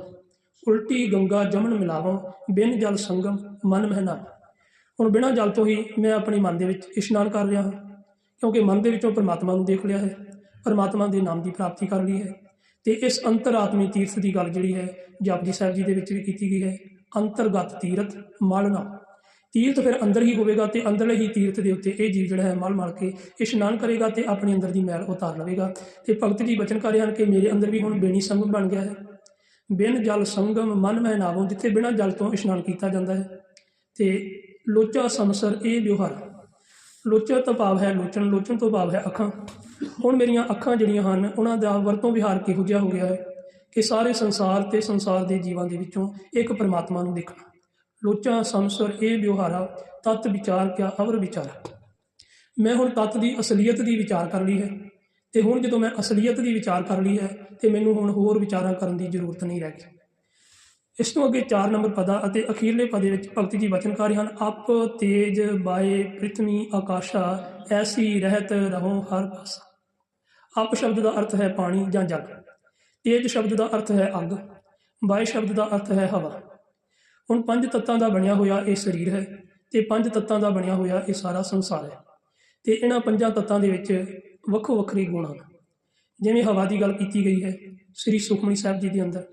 ਉਲਟੀ ਗੰਗਾ ਜਮਨ ਮਿਲਾਵੋਂ, ਬਿਨ ਜਲ ਸੰਗਮ ਮਨ ਮਹਿਨਾ ਹੁਣ ਬਿਨਾਂ ਜਲ ਤੋਂ ਹੀ ਮੈਂ ਆਪਣੇ ਮਨ ਦੇ ਵਿੱਚ ਇਸ਼ਨਾਨ ਕਰ ਰਿਹਾ ਹਾਂ, ਕਿਉਂਕਿ ਮਨ ਦੇ ਵਿੱਚੋਂ ਪਰਮਾਤਮਾ ਨੂੰ ਦੇਖ ਲਿਆ ਹੈ। ਪਰਮਾਤਮਾ ਦੇ ਨਾਮ ਦੀ ਪ੍ਰਾਪਤੀ ਕਰ ਲਈ ਹੈ। ਤੇ ਇਸ ਅੰਤਰਾਤਮੀ ਤੀਰਥ ਦੀ ਗੱਲ ਜਿਹੜੀ ਹੈ, ਜਪਜੀ ਸਾਹਿਬ ਜੀ ਦੇ ਵਿੱਚ ਵੀ ਕੀਤੀ ਗਈ ਹੈ। ਅੰਤਰਗਤ ਤੀਰਥ ਮਲ ਤੀਰਥ ਫਿਰ ਅੰਦਰ ਹੀ ਹੋਵੇਗਾ ਤੇ ਅੰਦਰਲੇ ਹੀ ਤੀਰਥ ਦੇ ਉੱਤੇ ਇਹ ਜੀਵ ਜਿਹੜਾ ਹੈ ਮਲ ਮਲ ਕੇ ਇਸ਼ਨਾਨ ਕਰੇਗਾ ਤੇ ਆਪਣੇ ਅੰਦਰ ਦੀ ਮੈਲ ਉਤਾਰ ਲਵੇਗਾ। ਤੇ ਭਗਤ ਜੀ ਬਚਨ ਕਰ ਰਹੇ ਹਨ ਕਿ ਮੇਰੇ ਅੰਦਰ ਵੀ ਹੁਣ ਬੇਣੀ ਸੰਗਮ ਬਣ ਗਿਆ ਹੈ। ਬਿਨ ਜਲ ਸੰਗਮ ਮਨ ਮਹਿ ਨਾਵੋ, ਜਿੱਥੇ ਬਿਨਾਂ ਜਲ ਤੋਂ ਇਸ਼ਨਾਨ ਕੀਤਾ ਜਾਂਦਾ ਹੈ। ਤੇ ਲੋਚਾ ਸੰਸਰ ਇਹ ਵਿਵਹਾਰ। ਲੋਚਾ ਤੋਂ ਭਾਵ ਹੈ ਲੋਚਨ ਲੋਚਨ ਤੋਂ ਭਾਵ ਹੈ ਅੱਖਾਂ। ਹੁਣ ਮੇਰੀਆਂ ਅੱਖਾਂ ਜਿਹੜੀਆਂ ਹਨ, ਉਹਨਾਂ ਦਾ ਵਰਤੋਂ ਵਿਹਾਰ ਕਿਹੋ ਜਿਹਾ ਹੋ ਗਿਆ ਹੈ ਕਿ ਸਾਰੇ ਸੰਸਾਰ ਤੇ ਸੰਸਾਰ ਦੇ ਜੀਵਾਂ ਦੇ ਵਿੱਚੋਂ ਇੱਕ ਪਰਮਾਤਮਾ ਨੂੰ ਦੇਖਣਾ। ਲੋਚਾ, ਸੰਸਰ, ਇਹ ਵਿਵਹਾਰਾ, ਤਤ ਵਿਚਾਰ ਕਿਆ ਅਵਰ ਵਿਚਾਰਾ। ਮੈਂ ਹੁਣ ਤਤ ਦੀ ਅਸਲੀਅਤ ਦੀ ਵਿਚਾਰ ਕਰ ਲਈ ਹੈ ਤੇ ਹੁਣ ਜਦੋਂ ਮੈਂ ਅਸਲੀਅਤ ਦੀ ਵਿਚਾਰ ਕਰ ਲਈ ਹੈ ਤੇ ਮੈਨੂੰ ਹੁਣ ਹੋਰ ਵਿਚਾਰਾਂ ਕਰਨ ਦੀ ਜ਼ਰੂਰਤ ਨਹੀਂ ਰਹਿ ਗਈ। ਇਸ ਤੋਂ ਅੱਗੇ 4 ਨੰਬਰ ਪਦਾ ਅਤੇ ਅਖੀਰਲੇ ਪਦੇ ਵਿੱਚ ਭਗਤੀ ਜੀ ਬਚਨ ਰਹੇ ਹਨ। ਅਪ, ਤੇਜ, ਬਾਏ, ਪ੍ਰਿਥਵੀ, ਆਕਾਸ਼ਾ, ਐਸੀ, ਰਹਿਤ, ਰਹੋ, ਹਰ ਪਾਸਾ। ਅਪ ਸ਼ਬਦ ਦਾ ਅਰਥ ਹੈ ਪਾਣੀ ਜਾਂ ਜਲ ਤੇਜ ਸ਼ਬਦ ਦਾ ਅਰਥ ਹੈ ਅੱਗ। ਬਾਏ ਸ਼ਬਦ ਦਾ ਅਰਥ ਹੈ ਹਵਾ। ਹੁਣ ਪੰਜ ਤੱਤਾਂ ਦਾ ਬਣਿਆ ਹੋਇਆ ਇਹ ਸਰੀਰ ਹੈ ਤੇ ਪੰਜ ਤੱਤਾਂ ਦਾ ਬਣਿਆ ਹੋਇਆ ਇਹ ਸਾਰਾ ਸੰਸਾਰ ਹੈ ਤੇ ਇਹਨਾਂ ਪੰਜਾਂ ਤੱਤਾਂ ਦੇ ਵਿੱਚ ਵੱਖੋ ਵੱਖਰੇ ਗੁਣ ਹਨ। ਜਿਵੇਂ ਹਵਾ ਦੀ ਗੱਲ ਕੀਤੀ ਗਈ ਹੈ ਸ੍ਰੀ ਸੁਖਮਨੀ ਸਾਹਿਬ ਜੀ ਦੇ ਅੰਦਰ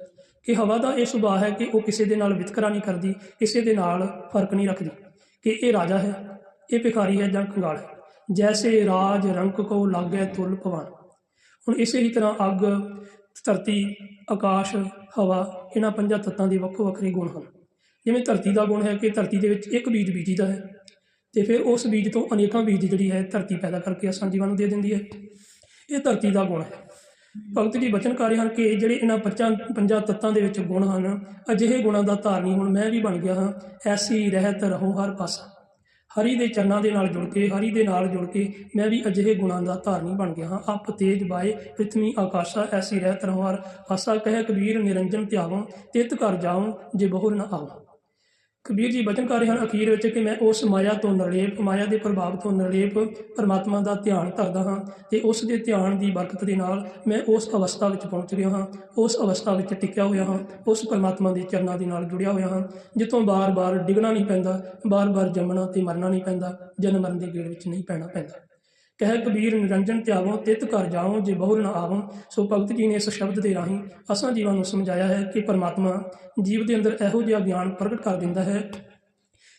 ਕਿ ਹਵਾ ਦਾ ਇਹ ਸੁਭਾਅ ਹੈ ਕਿ ਉਹ ਕਿਸੇ ਦੇ ਨਾਲ ਵਿਤਕਰਾ ਨਹੀਂ ਕਰਦੀ, ਕਿਸੇ ਦੇ ਨਾਲ ਫ਼ਰਕ ਨਹੀਂ ਰੱਖਦੀ, ਕਿ ਇਹ ਰਾਜਾ ਹੈ, ਇਹ ਭਿਖਾਰੀ ਹੈ ਜਾਂ ਕੰਗਾਲ ਹੈ। ਜੈਸੇ ਰਾਜ ਰੰਕ ਕੋ ਲਾਗੈ ਤੁਲ ਭਵਨ। ਹੁਣ ਇਸੇ ਹੀ ਤਰ੍ਹਾਂ ਅੱਗ, ਧਰਤੀ, ਆਕਾਸ਼, ਹਵਾ, ਇਹਨਾਂ ਪੰਜਾਂ ਤੱਤਾਂ ਦੇ ਵੱਖੋ ਵੱਖਰੇ ਗੁਣ ਹਨ। ਜਿਵੇਂ ਧਰਤੀ ਦਾ ਗੁਣ ਹੈ ਕਿ ਧਰਤੀ ਦੇ ਵਿੱਚ ਇੱਕ ਬੀਜ ਬੀਜੀਦਾ ਹੈ ਤੇ ਫਿਰ ਉਸ ਬੀਜ ਤੋਂ ਅਨੇਕਾਂ ਬੀਜ ਜਿਹੜੀ ਹੈ ਧਰਤੀ ਪੈਦਾ ਕਰਕੇ ਅਸਾਂ ਜੀਵਾਂ ਨੂੰ ਦੇ ਦਿੰਦੀ ਹੈ। ਇਹ ਧਰਤੀ ਦਾ ਗੁਣ ਹੈ। ਭਗਤ ਜੀ ਬਚਨ ਕਰ ਰਹੇ ਹਨ ਕਿ ਜਿਹੜੇ ਇਹਨਾਂ ਪੰਜਾਂ ਪੰਜਾਂ ਤੱਤਾਂ ਦੇ ਵਿੱਚ ਗੁਣ ਹਨ, ਅਜਿਹੇ ਗੁਣਾਂ ਦਾ ਧਾਰਨੀ ਹੁਣ ਮੈਂ ਵੀ ਬਣ ਗਿਆ ਹਾਂ। ਐਸੀ ਰਹਿਤ ਰਹੋ ਹਰ ਪਾਸਾ। ਹਰੀ ਦੇ ਚਰਨਾਂ ਦੇ ਨਾਲ ਜੁੜ ਕੇ, ਹਰੀ ਦੇ ਨਾਲ ਜੁੜ ਕੇ ਮੈਂ ਵੀ ਅਜਿਹੇ ਗੁਣਾਂ ਦਾ ਧਾਰਨੀ ਬਣ ਗਿਆ ਹਾਂ। ਅਪ ਤੇਜ ਬਾਏ ਪ੍ਰਿਥਵੀ ਆਕਾਸ਼ਾ, ਐਸੀ ਰਹਿਤ ਰਹੋ ਹਰ ਪਾਸਾ। ਕਹਿ ਕਬੀਰ ਨਿਰੰਜਨ ਧਿਆਵੋ, ਤਿਤ ਕਰ ਜਾਉ, ਜੇ ਬਹੁਰ ਨਾ ਆਵੋ ਕਬੀਰ ਜੀ ਵਚਨ ਕਰ ਰਹੇ ਹਨ ਅਖੀਰ ਵਿੱਚ ਕਿ ਮੈਂ ਉਸ ਮਾਇਆ ਤੋਂ ਨਿਰਲੇਪ, ਮਾਇਆ ਦੇ ਪ੍ਰਭਾਵ ਤੋਂ ਨਿਰਲੇਪ ਪਰਮਾਤਮਾ ਦਾ ਧਿਆਨ ਧਰਦਾ ਹਾਂ ਤੇ ਉਸ ਦੇ ਧਿਆਨ ਦੀ ਬਰਕਤ ਦੇ ਨਾਲ ਮੈਂ ਉਸ ਅਵਸਥਾ ਵਿੱਚ ਪਹੁੰਚ ਗਿਆ ਹਾਂ, ਉਸ ਅਵਸਥਾ ਵਿੱਚ ਟਿਕਿਆ ਹੋਇਆ ਹਾਂ, ਉਸ ਪਰਮਾਤਮਾ ਦੇ ਚਰਨਾਂ ਦੇ ਨਾਲ ਜੁੜਿਆ ਹੋਇਆ ਹਾਂ, ਜਿੱਥੋਂ ਬਾਰ-ਬਾਰ ਡਿੱਗਣਾ ਨਹੀਂ ਪੈਂਦਾ, ਬਾਰ-ਬਾਰ ਜੰਮਣਾ ਤੇ ਮਰਨਾ ਨਹੀਂ ਪੈਂਦਾ, ਜਨਮ ਮਰਨ ਦੇ ਗੇੜ ਵਿੱਚ ਨਹੀਂ ਪੈਣਾ ਪੈਂਦਾ। ਕਹਿ ਕਬੀਰ, ਨਿਰੰਜਨ ਧਿਆਵੋ, ਤਿਤ ਕਰ ਜਾਓ ਜੇ ਬਹੁਰ ਨਾ ਆਵੋ ਸੋ ਭਗਤ ਜੀ ਨੇ ਇਸ ਸ਼ਬਦ ਦੇ ਰਾਹੀਂ ਅਸਾਂ ਜੀਵਾਂ ਨੂੰ ਸਮਝਾਇਆ ਹੈ ਕਿ ਪਰਮਾਤਮਾ ਜੀਵ ਦੇ ਅੰਦਰ ਇਹੋ ਜਿਹਾ ਗਿਆਨ ਪ੍ਰਗਟ ਕਰ ਦਿੰਦਾ ਹੈ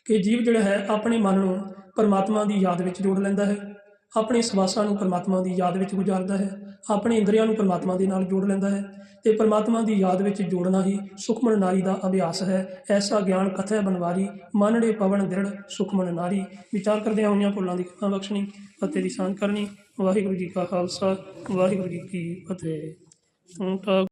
ਕਿ ਜੀਵ ਜਿਹੜਾ ਹੈ ਆਪਣੇ ਮਨ ਨੂੰ ਪਰਮਾਤਮਾ ਦੀ ਯਾਦ ਵਿੱਚ ਜੋੜ ਲੈਂਦਾ ਹੈ। ਆਪਣੇ ਸਵਾਸਾਂ ਨੂੰ ਪਰਮਾਤਮਾ ਦੀ ਯਾਦ ਵਿੱਚ ਗੁਜ਼ਾਰਦਾ ਹੈ, ਆਪਣੇ ਇੰਦਰੀਆਂ ਨੂੰ ਪਰਮਾਤਮਾ ਦੇ ਨਾਲ ਜੋੜ ਲੈਂਦਾ ਹੈ ਤੇ ਪਰਮਾਤਮਾ ਦੀ ਯਾਦ ਵਿੱਚ ਜੋੜਨਾ ਹੀ ਸੁਖਮਨ ਨਾਰੀ ਦਾ ਅਭਿਆਸ ਹੈ। ਐਸਾ ਗਿਆਨ ਕਥੈ ਬਨਵਾਰੀ ਮਾਨੜੇ ਪਵਨ ਦ੍ਰਿੜ ਸੁਖਮਨ ਨਾਰੀ। ਵਿਚਾਰ ਕਰਦੇ ਹੋਈਆਂ ਭੁੱਲਾਂ ਦੀ ਖਿਮਾ ਬਖਸ਼ਣੀ ਫਤਿਹ ਦੀ ਸਾਂਝ ਕਰਨੀ। ਵਾਹਿਗੁਰੂ ਜੀ ਕਾ ਖਾਲਸਾ, ਵਾਹਿਗੁਰੂ ਜੀ ਕੀ ਫਤਿਹ।